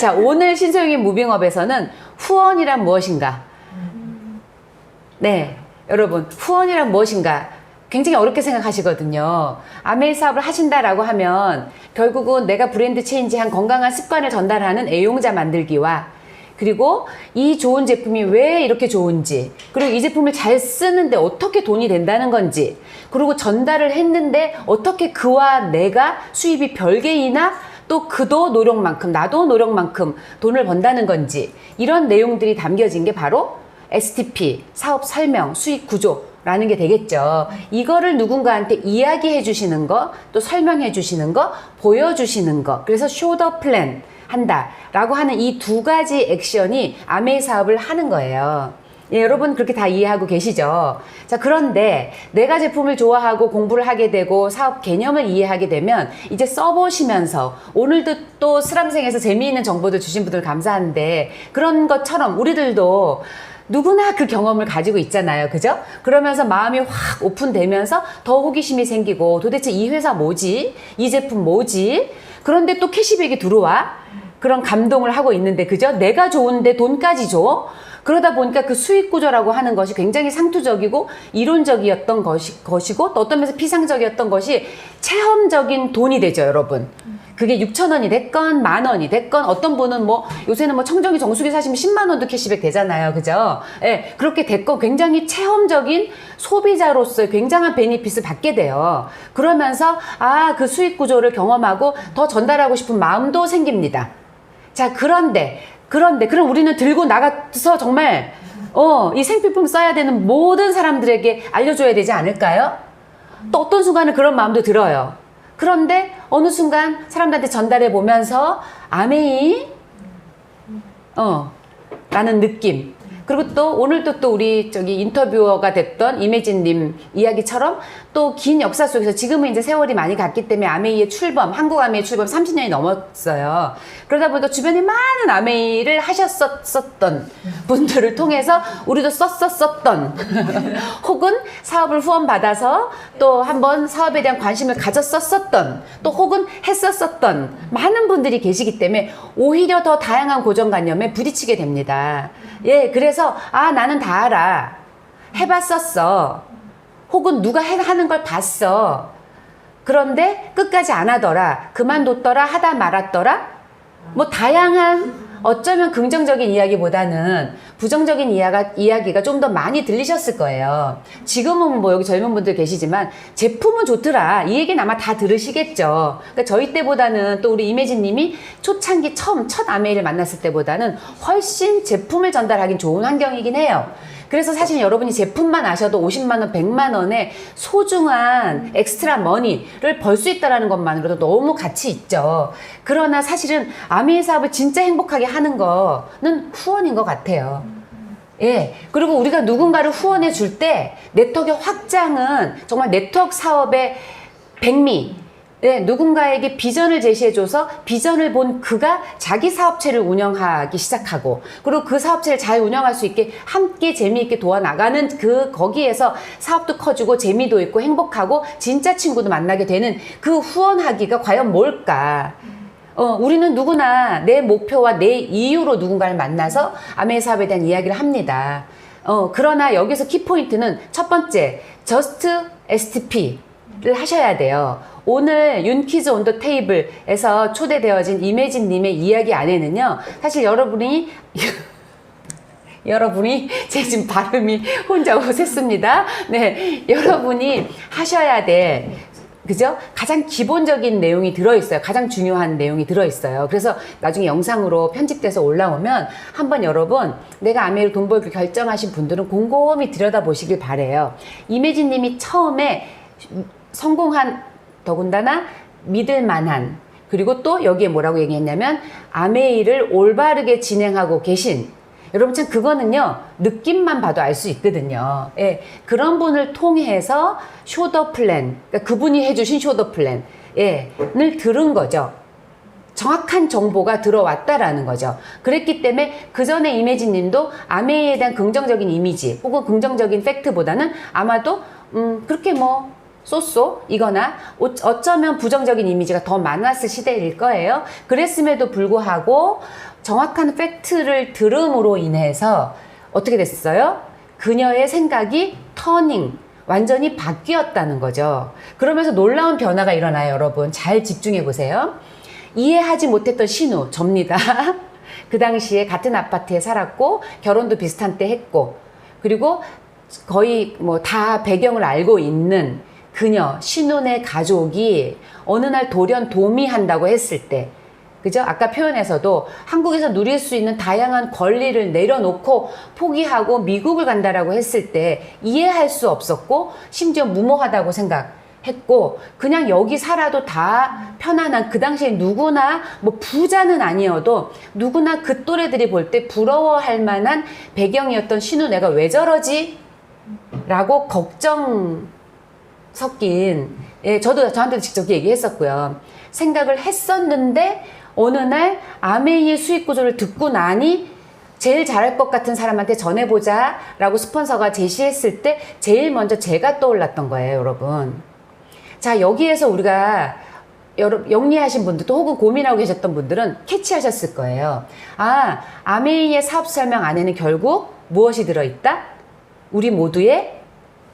자, 오늘 신소영의 무빙업에서는 후원이란 무엇인가? 네, 여러분, 후원이란 무엇인가? 굉장히 어렵게 생각하시거든요. 아메이 사업을 하신다라고 하면 결국은 내가 브랜드 체인지한 건강한 습관을 전달하는 애용자 만들기와 그리고 이 좋은 제품이 왜 이렇게 좋은지, 그리고 이 제품을 잘 쓰는데 어떻게 돈이 된다는 건지, 그리고 전달을 했는데 어떻게 그와 내가 수입이 별개이나 또 그도 노력만큼, 나도 노력만큼 돈을 번다는 건지, 이런 내용들이 담겨진 게 바로 STP, 사업 설명, 수익 구조 라는 게 되겠죠. 이거를 누군가한테 이야기해 주시는 거, 또 설명해 주시는 거, 보여주시는 거. 그래서 쇼더 플랜 한다라고 하는 이 두 가지 액션이 아메이 사업을 하는 거예요. 예, 여러분 그렇게 다 이해하고 계시죠? 자, 그런데 내가 제품을 좋아하고 공부를 하게 되고 사업 개념을 이해하게 되면 이제 써보시면서 오늘도 또 스람생에서 재미있는 정보들 주신 분들 감사한데 그런 것처럼 우리들도 누구나 그 경험을 가지고 있잖아요. 그죠? 그러면서 마음이 확 오픈되면서 더 호기심이 생기고 도대체 이 회사 뭐지? 이 제품 뭐지? 그런데 또 캐시백이 들어와. 그런 감동을 하고 있는데, 그죠? 내가 좋은데 돈까지 줘? 그러다 보니까 그 수익 구조라고 하는 것이 굉장히 상투적이고 이론적이었던 것이, 것이고 또 어떤 면에서 피상적이었던 것이 체험적인 돈이 되죠, 여러분. 그게 6천 원이 됐건 만 원이 됐건 어떤 분은 뭐 요새는 뭐 청정기 정수기 사시면 10만 원도 캐시백 되잖아요. 그죠? 예. 그렇게 됐건 굉장히 체험적인 소비자로서의 굉장한 베니핏을 받게 돼요. 그러면서 아, 그 수익 구조를 경험하고 더 전달하고 싶은 마음도 생깁니다. 자, 그런데 그런데 그럼 우리는 들고 나가서 정말 어, 이 생필품 써야 되는 모든 사람들에게 알려줘야 되지 않을까요? 또 어떤 순간은 그런 마음도 들어요. 그런데 어느 순간 사람들한테 전달해 보면서 아메이 어 라는 느낌 그리고 또 오늘도 또 우리 저기 인터뷰어가 됐던 이매진님 이야기처럼 또 긴 역사 속에서 지금은 이제 세월이 많이 갔기 때문에 아메이의 출범 한국 아메이 출범 30년이 넘었어요 그러다 보니까 주변에 많은 아메이를 하셨었던 분들을 통해서 우리도 썼었었던 혹은 사업을 후원받아서 또 한번 사업에 대한 관심을 가졌었었던 또 혹은 했었었던 많은 분들이 계시기 때문에 오히려 더 다양한 고정관념에 부딪히게 됩니다. 예, 그래서 아 나는 다 알아. 해봤었어. 혹은 누가 해- 하는 걸 봤어. 그런데 끝까지 안 하더라. 그만뒀더라. 하다 말았더라. 뭐 다양한 어쩌면 긍정적인 이야기보다는 부정적인 이야가, 이야기가 좀 더 많이 들리셨을 거예요. 지금은 뭐 여기 젊은 분들 계시지만 제품은 좋더라. 이 얘기는 아마 다 들으시겠죠. 그러니까 저희 때보다는 또 우리 이매진 님이 초창기 처음 첫 아메이를 만났을 때보다는 훨씬 제품을 전달하긴 좋은 환경이긴 해요. 그래서 사실 여러분이 제품만 아셔도 50만 원, 100만 원의 소중한 엑스트라 머니를 벌 수 있다라는 것만으로도 너무 가치 있죠. 그러나 사실은 아미의 사업을 진짜 행복하게 하는 거는 후원인 것 같아요. 예. 그리고 우리가 누군가를 후원해 줄 때 네트워크의 확장은 정말 네트워크 사업의 백미, 네, 누군가에게 비전을 제시해줘서 비전을 본 그가 자기 사업체를 운영하기 시작하고 그리고 그 사업체를 잘 운영할 수 있게 함께 재미있게 도와나가는 그 거기에서 사업도 커지고 재미도 있고 행복하고 진짜 친구도 만나게 되는 그 후원하기가 과연 뭘까? 어, 우리는 누구나 내 목표와 내 이유로 누군가를 만나서 아메 사업에 대한 이야기를 합니다. 어, 그러나 여기서 키포인트는 첫 번째, just STP를 하셔야 돼요. 오늘 윤키즈 온 더 테이블에서 초대되어진 이매진님의 이야기 안에는요, 사실 여러분이 여러분이 제 지금 발음이 혼자 오셨습니다. 네, 여러분이 하셔야 될 그죠? 가장 기본적인 내용이 들어있어요. 가장 중요한 내용이 들어있어요. 그래서 나중에 영상으로 편집돼서 올라오면 한번 여러분 내가 아메이로 돈 벌기 결정하신 분들은 곰곰이 들여다보시길 바래요. 이매진 님이 처음에 성공한 더군다나 믿을 만한 그리고 또 여기에 뭐라고 얘기했냐면 아메이를 올바르게 진행하고 계신 여러분 참 그거는요 느낌만 봐도 알 수 있거든요. 예, 그런 분을 통해서 쇼더 플랜, 그러니까 그분이 해주신 쇼더 플랜, 예,를 들은 거죠. 정확한 정보가 들어왔다라는 거죠. 그랬기 때문에 그 전에 이매진 님도 아메이에 대한 긍정적인 이미지 혹은 긍정적인 팩트보다는 아마도 음, 그렇게 뭐, 쏘쏘 이거나 어- 어쩌면 부정적인 이미지가 더 많았을 시대일 거예요. 그랬음에도 불구하고 정확한 팩트를 들음으로 인해서 어떻게 됐어요? 그녀의 생각이 터닝, 완전히 바뀌었다는 거죠. 그러면서 놀라운 변화가 일어나요, 여러분. 잘 집중해 보세요. 이해하지 못했던 신우, 접니다. 그 당시에 같은 아파트에 살았고, 결혼도 비슷한 때 했고, 그리고 거의 뭐 다 배경을 알고 있는 그녀, 신혼의 가족이 어느 날 돌연 도미한다고 했을 때, 그죠? 아까 표현에서도 한국에서 누릴 수 있는 다양한 권리를 내려놓고 포기하고 미국을 간다라고 했을 때 이해할 수 없었고, 심지어 무모하다고 생각했고, 그냥 여기 살아도 다 편안한 그 당시에 누구나 뭐 부자는 아니어도 누구나 그 또래들이 볼 때 부러워할 만한 배경이었던 신우 내가 왜 저러지? 라고 걱정 섞인 예, 저도 저한테도 직접 얘기했었고요. 생각을 했었는데 어느 날 아메이의 수익 구조를 듣고 나니 제일 잘할 것 같은 사람한테 전해보자 라고 스폰서가 제시했을 때 제일 먼저 제가 떠올랐던 거예요, 여러분. 자, 여기에서 우리가 여러, 영리하신 분들도 혹은 고민하고 계셨던 분들은 캐치하셨을 거예요. 아, 아메이의 사업 설명 안에는 결국 무엇이 들어있다? 우리 모두의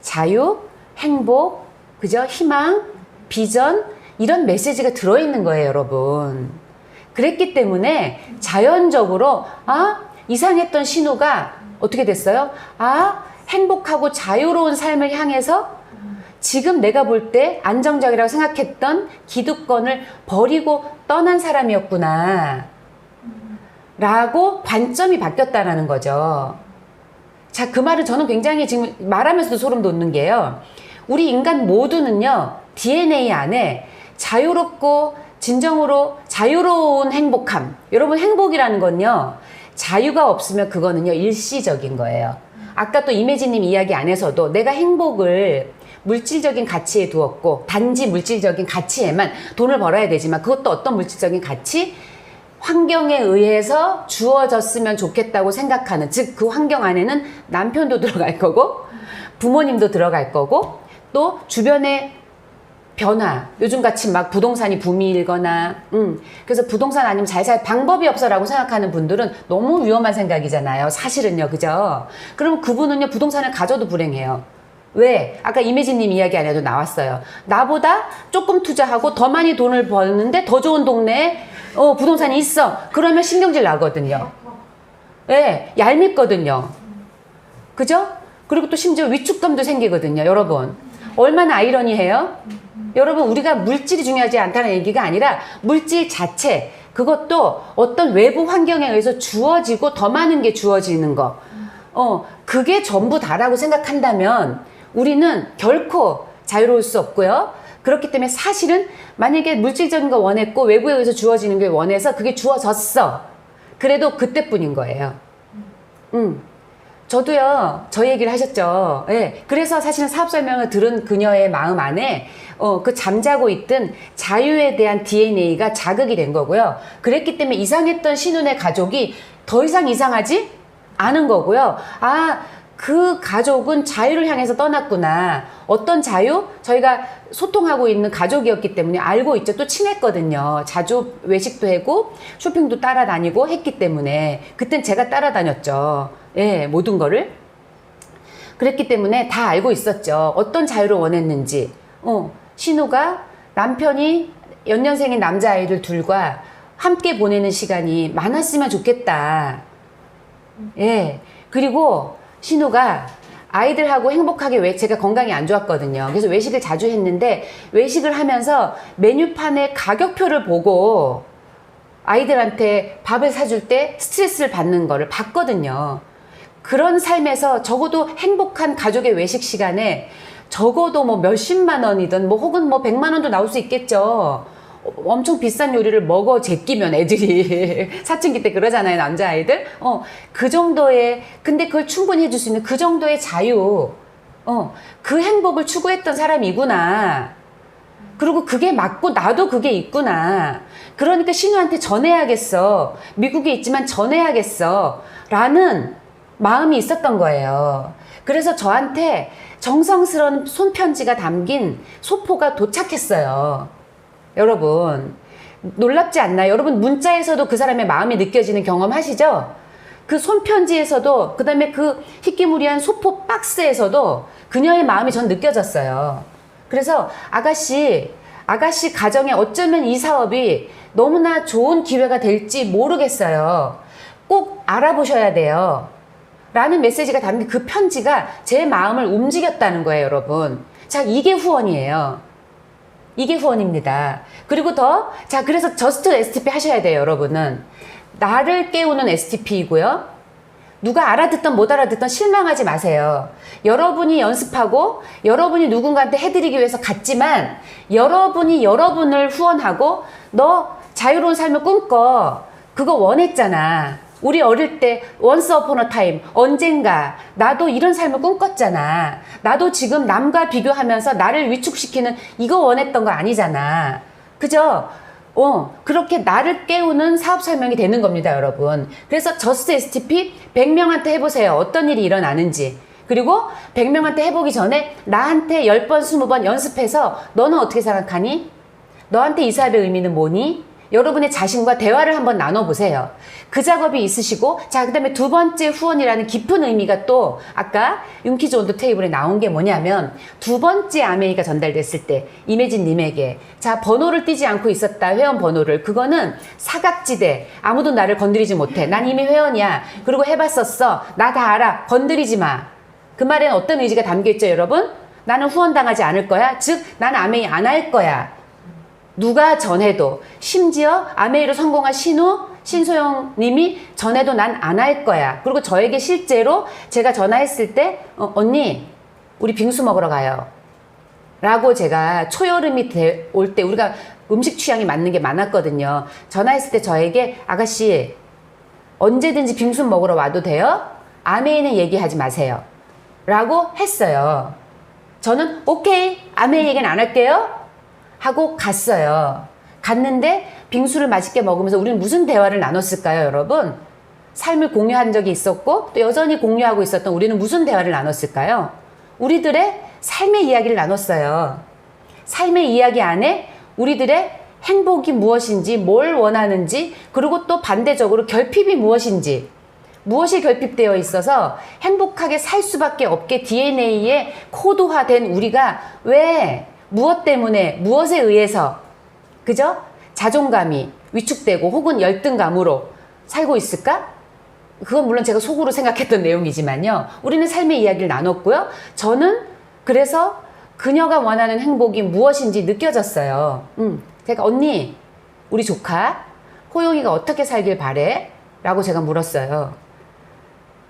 자유, 행복, 그죠? 희망, 비전, 이런 메시지가 들어있는 거예요, 여러분. 그랬기 때문에 자연적으로, 아, 이상했던 신호가 어떻게 됐어요? 아, 행복하고 자유로운 삶을 향해서 지금 내가 볼 때 안정적이라고 생각했던 기득권을 버리고 떠난 사람이었구나. 라고 관점이 바뀌었다라는 거죠. 자, 그 말은 저는 굉장히 지금 말하면서도 소름 돋는 게요. 우리 인간 모두는요, DNA 안에 자유롭고 진정으로 자유로운 행복함. 여러분, 행복이라는 건요, 자유가 없으면 그거는요, 일시적인 거예요. 아까 또 이매진님 이야기 안에서도 내가 행복을 물질적인 가치에 두었고, 단지 물질적인 가치에만 돈을 벌어야 되지만, 그것도 어떤 물질적인 가치? 환경에 의해서 주어졌으면 좋겠다고 생각하는 즉 그 환경 안에는 남편도 들어갈 거고 부모님도 들어갈 거고 또 주변의 변화 요즘 같이 막 부동산이 붐이거나 음 그래서 부동산 아니면 잘 살 방법이 없어라고 생각하는 분들은 너무 위험한 생각이잖아요 사실은요 그죠 그럼 그분은요 부동산을 가져도 불행해요 왜? 아까 이매진님 이야기 안에도 나왔어요. 나보다 조금 투자하고 더 많이 돈을 버는데 더 좋은 동네에 어, 부동산이 있어. 그러면 신경질 나거든요. 예, 네, 얄밉거든요. 그죠? 그리고 또 심지어 위축감도 생기거든요, 여러분. 얼마나 아이러니해요? 여러분, 우리가 물질이 중요하지 않다는 얘기가 아니라 물질 자체, 그것도 어떤 외부 환경에 의해서 주어지고 더 많은 게 주어지는 거. 어, 그게 전부 다라고 생각한다면 우리는 결코 자유로울 수 없고요. 그렇기 때문에 사실은 만약에 물질적인 거 원했고 외부에 의해서 주어지는 게 원해서 그게 주어졌어. 그래도 그때뿐인 거예요. 음. 저도요, 저 얘기를 하셨죠. 예. 그래서 사실은 사업 설명을 들은 그녀의 마음 안에, 어, 그 잠자고 있던 자유에 대한 DNA가 자극이 된 거고요. 그랬기 때문에 이상했던 신혼의 가족이 더 이상 이상하지 않은 거고요. 아, 그 가족은 자유를 향해서 떠났구나. 어떤 자유? 저희가 소통하고 있는 가족이었기 때문에 알고 있죠. 또 친했거든요. 자주 외식도 하고 쇼핑도 따라다니고 했기 때문에 그땐 제가 따라다녔죠. 예, 모든 거를. 그랬기 때문에 다 알고 있었죠. 어떤 자유를 원했는지. 어, 신우가 남편이 연년생인 남자아이들 둘과 함께 보내는 시간이 많았으면 좋겠다. 예. 그리고 신우가 아이들하고 행복하게 왜 제가 건강이 안 좋았거든요. 그래서 외식을 자주 했는데 외식을 하면서 메뉴판의 가격표를 보고 아이들한테 밥을 사줄 때 스트레스를 받는 거를 봤거든요. 그런 삶에서 적어도 행복한 가족의 외식 시간에 적어도 뭐 몇십만 원이든 뭐 혹은 뭐 백만 원도 나올 수 있겠죠. 엄청 비싼 요리를 먹어 제끼면 애들이 사춘기 때 그러잖아요 남자아이들. 어 그 정도의 근데 그걸 충분히 해줄 수 있는 그 정도의 자유. 어 그 행복을 추구했던 사람이구나. 그리고 그게 맞고 나도 그게 있구나. 그러니까 신우한테 전해야겠어. 미국에 있지만 전해야겠어. 라는 마음이 있었던 거예요 그래서 저한테 정성스러운 손편지가 담긴 소포가 도착했어요. 여러분, 놀랍지 않나요? 여러분, 문자에서도 그 사람의 마음이 느껴지는 경험 하시죠? 그 손편지에서도, 그 다음에 그 희끼무리한 소포 박스에서도 그녀의 마음이 전 느껴졌어요. 그래서 아가씨, 아가씨 가정에 어쩌면 이 사업이 너무나 좋은 기회가 될지 모르겠어요. 꼭 알아보셔야 돼요. 라는 메시지가 담긴 그 편지가 제 마음을 움직였다는 거예요, 여러분. 자, 이게 후원이에요. 이게 후원입니다. 그리고 더, 자, 그래서 저스트 STP 하셔야 돼요, 여러분은. 나를 깨우는 STP이고요. 누가 알아듣던 못 알아듣던 실망하지 마세요. 여러분이 연습하고 여러분이 누군가한테 해드리기 위해서 갔지만 여러분이 여러분을 후원하고 너 자유로운 삶을 꿈꿔. 그거 원했잖아. 우리 어릴 때 once upon a time 언젠가 나도 이런 삶을 꿈꿨잖아. 나도 지금 남과 비교하면서 나를 위축시키는 이거 원했던 거 아니잖아. 그죠? 어, 그렇게 나를 깨우는 사업 설명이 되는 겁니다, 여러분. 그래서 저스트 STP 100명한테 해보세요. 어떤 일이 일어나는지. 그리고 100명한테 해보기 전에 나한테 10번, 20번 연습해서 너는 어떻게 생각하니? 너한테 이 사업의 의미는 뭐니? 여러분의 자신과 대화를 한번 나눠보세요. 그 작업이 있으시고, 자, 그 다음에 두 번째 후원이라는 깊은 의미가 또, 아까 윤키즈 온도 테이블에 나온 게 뭐냐면, 두 번째 아메이가 전달됐을 때, 이매진 님에게, 자, 번호를 띄지 않고 있었다, 회원 번호를. 그거는 사각지대. 아무도 나를 건드리지 못해. 난 이미 회원이야. 그리고 해봤었어. 나 다 알아. 건드리지 마. 그 말에는 어떤 의지가 담겨있죠, 여러분? 나는 후원당하지 않을 거야. 즉, 나는 아메이 안 할 거야. 누가 전해도 심지어 아메이로 성공한 신우 신소영 님이 전해도 난 안 할 거야. 그리고 저에게 실제로 제가 전화했을 때 어, 언니 우리 빙수 먹으러 가요. 라고 제가 초여름이 올 때 우리가 음식 취향이 맞는 게 많았거든요. 전화했을 때 저에게 아가씨 언제든지 빙수 먹으러 와도 돼요? 아메이는 얘기하지 마세요. 라고 했어요. 저는 오케이 아메이 얘기는 안 할게요. 하고 갔어요. 갔는데 빙수를 맛있게 먹으면서 우리는 무슨 대화를 나눴을까요, 여러분? 삶을 공유한 적이 있었고 또 여전히 공유하고 있었던 우리는 무슨 대화를 나눴을까요? 우리들의 삶의 이야기를 나눴어요. 삶의 이야기 안에 우리들의 행복이 무엇인지, 뭘 원하는지, 그리고 또 반대적으로 결핍이 무엇인지, 무엇이 결핍되어 있어서 행복하게 살 수밖에 없게 DNA에 코드화된 우리가 왜 무엇 때문에 무엇에 의해서 그죠? 자존감이 위축되고 혹은 열등감으로 살고 있을까? 그건 물론 제가 속으로 생각했던 내용이지만요. 우리는 삶의 이야기를 나눴고요. 저는 그래서 그녀가 원하는 행복이 무엇인지 느껴졌어요. 음, 제가 언니, 우리 조카 호영이가 어떻게 살길 바래? 라고 제가 물었어요.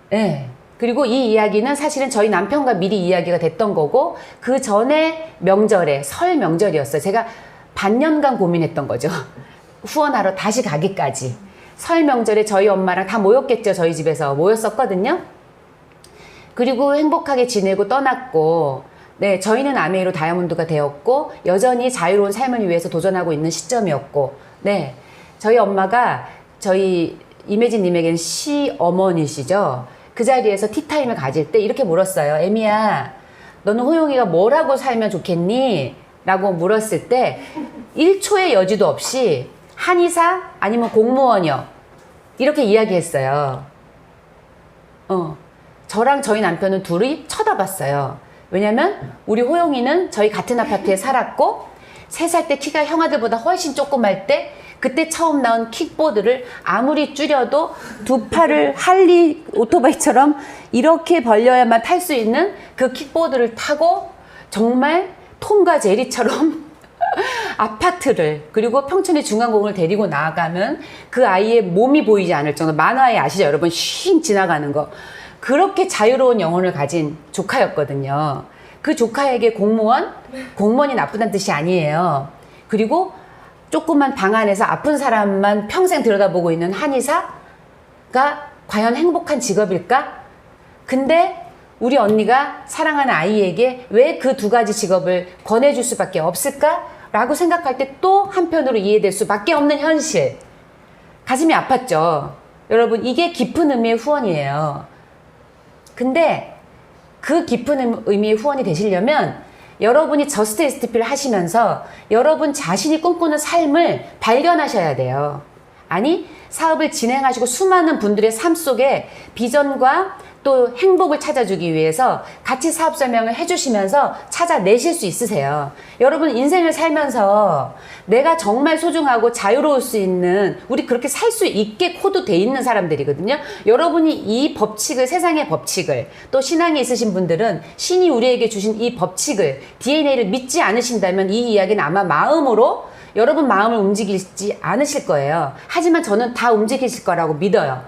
네. 그리고 이 이야기는 사실은 저희 남편과 미리 이야기가 됐던 거고 그 전에 명절에 설 명절이었어요. 제가 반년간 고민했던 거죠. 후원하러 다시 가기까지. 설 명절에 저희 엄마랑 다 모였겠죠. 저희 집에서 모였었거든요. 그리고 행복하게 지내고 떠났고 네, 저희는 아메이로 다이아몬드가 되었고 여전히 자유로운 삶을 위해서 도전하고 있는 시점이었고 네, 저희 엄마가 저희 이매진님에게는 시어머니시죠. 그 자리에서 티타임을 가질 때 이렇게 물었어요. 에미야, 너는 호용이가 뭘 하고 살면 좋겠니? 라고 물었을 때 1초의 여지도 없이 한의사 아니면 공무원이요. 이렇게 이야기했어요. 어, 저랑 저희 남편은 둘이 쳐다봤어요. 왜냐면 우리 호용이는 저희 같은 아파트에 살았고 3살 때 키가 형아들보다 훨씬 조그말 때 그때 처음 나온 킥보드를 아무리 줄여도 두 팔을 할리 오토바이처럼 이렇게 벌려야만 탈 수 있는 그 킥보드를 타고 정말 톰과 제리처럼 아파트를 그리고 평촌의 중앙공을 데리고 나가면 그 아이의 몸이 보이지 않을 정도 만화에 아시죠? 여러분 쉰 지나가는 거. 그렇게 자유로운 영혼을 가진 조카였거든요. 그 조카에게 공무원? 공무원이 나쁘다는 뜻이 아니에요. 그리고 조그만 방 안에서 아픈 사람만 평생 들여다보고 있는 한의사가 과연 행복한 직업일까? 근데 우리 언니가 사랑하는 아이에게 왜 그 두 가지 직업을 권해줄 수밖에 없을까? 라고 생각할 때 또 한편으로 이해될 수밖에 없는 현실. 가슴이 아팠죠. 여러분, 이게 깊은 의미의 후원이에요. 근데 그 깊은 의- 의미의 후원이 되시려면 여러분이 저스트 STP를 하시면서 여러분 자신이 꿈꾸는 삶을 발견하셔야 돼요. 아니, 사업을 진행하시고 수많은 분들의 삶 속에 비전과 또 행복을 찾아주기 위해서 같이 사업 설명을 해주시면서 찾아내실 수 있으세요. 여러분 인생을 살면서 내가 정말 소중하고 자유로울 수 있는 우리 그렇게 살 수 있게 코드 돼 있는 사람들이거든요. 여러분이 이 법칙을 세상의 법칙을 또 신앙이 있으신 분들은 신이 우리에게 주신 이 법칙을 DNA를 믿지 않으신다면 이 이야기는 아마 마음으로 여러분 마음을 움직이지 않으실 거예요. 하지만 저는 다 움직이실 거라고 믿어요.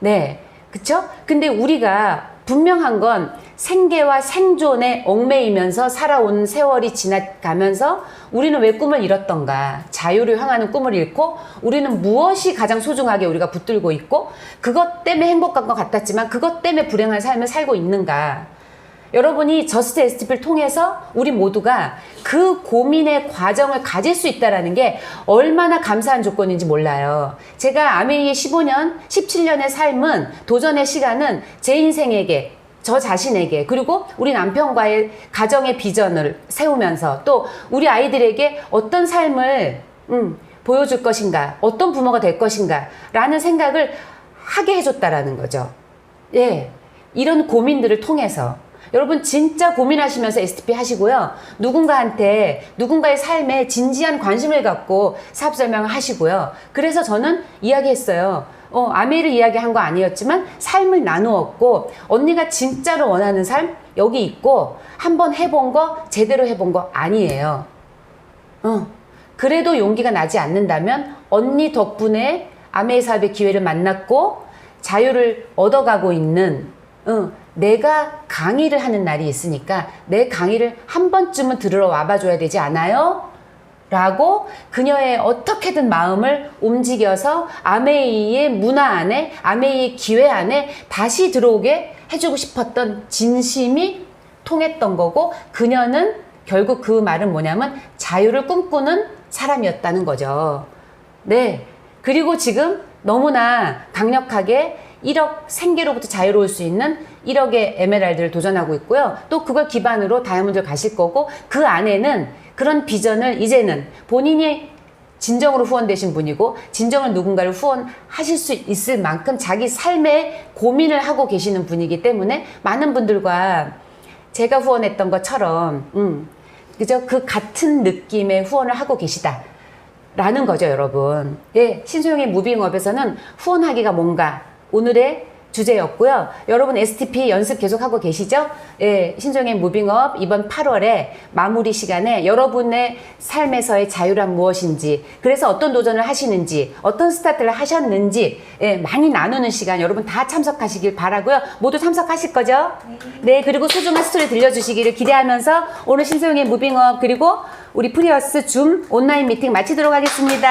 네. 그쵸? 근데 우리가 분명한 건 생계와 생존에 얽매이면서 살아온 세월이 지나가면서 우리는 왜 꿈을 잃었던가? 자유를 향하는 꿈을 잃고 우리는 무엇이 가장 소중하게 우리가 붙들고 있고 그것 때문에 행복한 것 같았지만 그것 때문에 불행한 삶을 살고 있는가? 여러분이 저스트 STP를 통해서 우리 모두가 그 고민의 과정을 가질 수 있다라는 게 얼마나 감사한 조건인지 몰라요. 제가 아메리의 15년, 17년의 삶은 도전의 시간은 제 인생에게 저 자신에게 그리고 우리 남편과의 가정의 비전을 세우면서 또 우리 아이들에게 어떤 삶을 음, 보여줄 것인가, 어떤 부모가 될 것인가 라는 생각을 하게 해줬다라는 거죠. 예. 이런 고민들을 통해서 여러분 진짜 고민하시면서 STP 하시고요. 누군가한테 누군가의 삶에 진지한 관심을 갖고 사업 설명을 하시고요. 그래서 저는 이야기했어요. 어, 아메를 이야기한 거 아니었지만 삶을 나누었고 언니가 진짜로 원하는 삶 여기 있고 한번 해본 거 제대로 해본 거 아니에요. 어. 그래도 용기가 나지 않는다면 언니 덕분에 아메이 사업의 기회를 만났고 자유를 얻어가고 있는 어, 내가 강의를 하는 날이 있으니까 내 강의를 한 번쯤은 들으러 와봐줘야 되지 않아요? 라고 그녀의 어떻게든 마음을 움직여서 아메이의 문화 안에 아메이의 기회 안에 다시 들어오게 해주고 싶었던 진심이 통했던 거고 그녀는 결국 그 말은 뭐냐면 자유를 꿈꾸는 사람이었다는 거죠. 네. 그리고 지금 너무나 강력하게 1억 생계로부터 자유로울 수 있는 1억의 에메랄드를 도전하고 있고요. 또 그걸 기반으로 다이아몬드를 가실 거고 그 안에는 그런 비전을 이제는 본인이 진정으로 후원되신 분이고 진정으로 누군가를 후원하실 수 있을 만큼 자기 삶에 고민을 하고 계시는 분이기 때문에 많은 분들과 제가 후원했던 것처럼 음, 그저 그 같은 느낌의 후원을 하고 계시다. 라는 거죠, 여러분. 예, 신소영의 무빙업에서는 후원하기가 뭔가 오늘의 주제였고요. 여러분 STP 연습 계속하고 계시죠? 예, 신종의 무빙업 이번 8월에 마무리 시간에 여러분의 삶에서의 자유란 무엇인지, 그래서 어떤 도전을 하시는지, 어떤 스타트를 하셨는지, 예, 많이 나누는 시간 여러분 다 참석하시길 바라고요. 모두 참석하실 거죠? 네, 그리고 소중한 스토리 들려주시기를 기대하면서 오늘 신소영의 무빙업 그리고 우리 프리어스 줌 온라인 미팅 마치도록 하겠습니다.